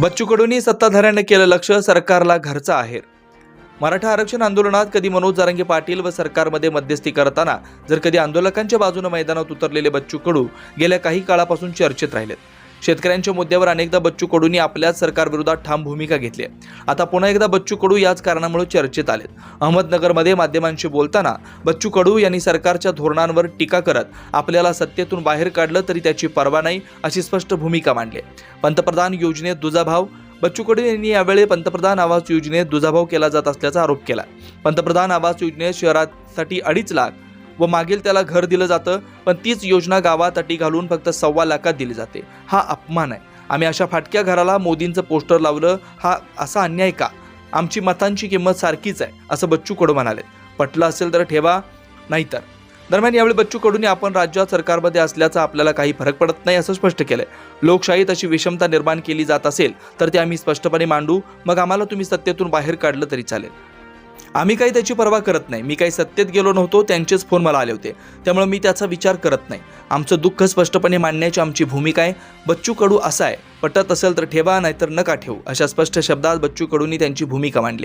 बच्चू कडूंनी सत्ताधाऱ्यांना केलं लक्ष सरकारला घरचा आहेर. मराठा आरक्षण आंदोलनात कधी मनोज जारंगे पाटील व सरकारमध्ये मध्यस्थी करताना जर कधी आंदोलकांच्या बाजूने मैदानात उतरलेले बच्चू कडू गेल्या काही काळापासून चर्चेत राहिलेत. शेतकऱ्यांच्या मुद्द्यावर अनेकदा बच्चू कडूंनी आपल्याच सरकारविरोधात ठाम भूमिका घेतली आहे. आता पुन्हा एकदा बच्चू कडू याच कारणामुळे चर्चेत आलेत. अहमदनगरमध्ये माध्यमांशी बोलताना बच्चू कडू यांनी सरकारच्या धोरणांवर टीका करत आपल्याला सत्तेतून बाहेर काढलं तरी त्याची पर्वा नाही अशी स्पष्ट भूमिका मांडली आहे. पंतप्रधान योजनेत दुजाभाव बच्चू कडू यांनी यावेळी पंतप्रधान आवास योजनेत दुजाभाव केला जात असल्याचा आरोप केला पंतप्रधान आवास योजनेत शहरासाठी अडीच लाख व मागील त्याला घर दिलं जातं पण तीच योजना गावात अटी घालून फक्त सव्वा लाखात दिली जाते. हा अपमान आहे. आम्ही अशा फाटक्या घराला मोदींचं पोस्टर लावलं हा असा अन्याय का? आमची मतांची किंमत सारखीच आहे असं बच्चू कडू म्हणाले. पटलं असेल तर ठेवा नाहीतर. दरम्यान यावेळी बच्चू कडूंनी आपण राज्यात सरकारमध्ये असल्याचा आपल्याला काही फरक पडत नाही असं स्पष्ट केलंय. लोकशाहीत अशी विषमता निर्माण केली जात असेल तर ते आम्ही स्पष्टपणे मांडू. मग आम्हाला तुम्ही सत्तेतून बाहेर काढलं तरी चालेल. आम्ही काही त्याची पर्वा करत नाही. मी काही सत्तेत गेलो नव्हतो त्यांचेच फोन मला आले होते. त्यामुळे मी त्याचा विचार करत नाही. आमचं दुःख स्पष्टपणे मांडण्याची आमची भूमिका आहे. बच्चू कडू असा आहे. पटत असेल तर ठेवा नाहीतर नका ठेवू अशा स्पष्ट शब्दात बच्चू कडूंनी त्यांची भूमिका मांडली.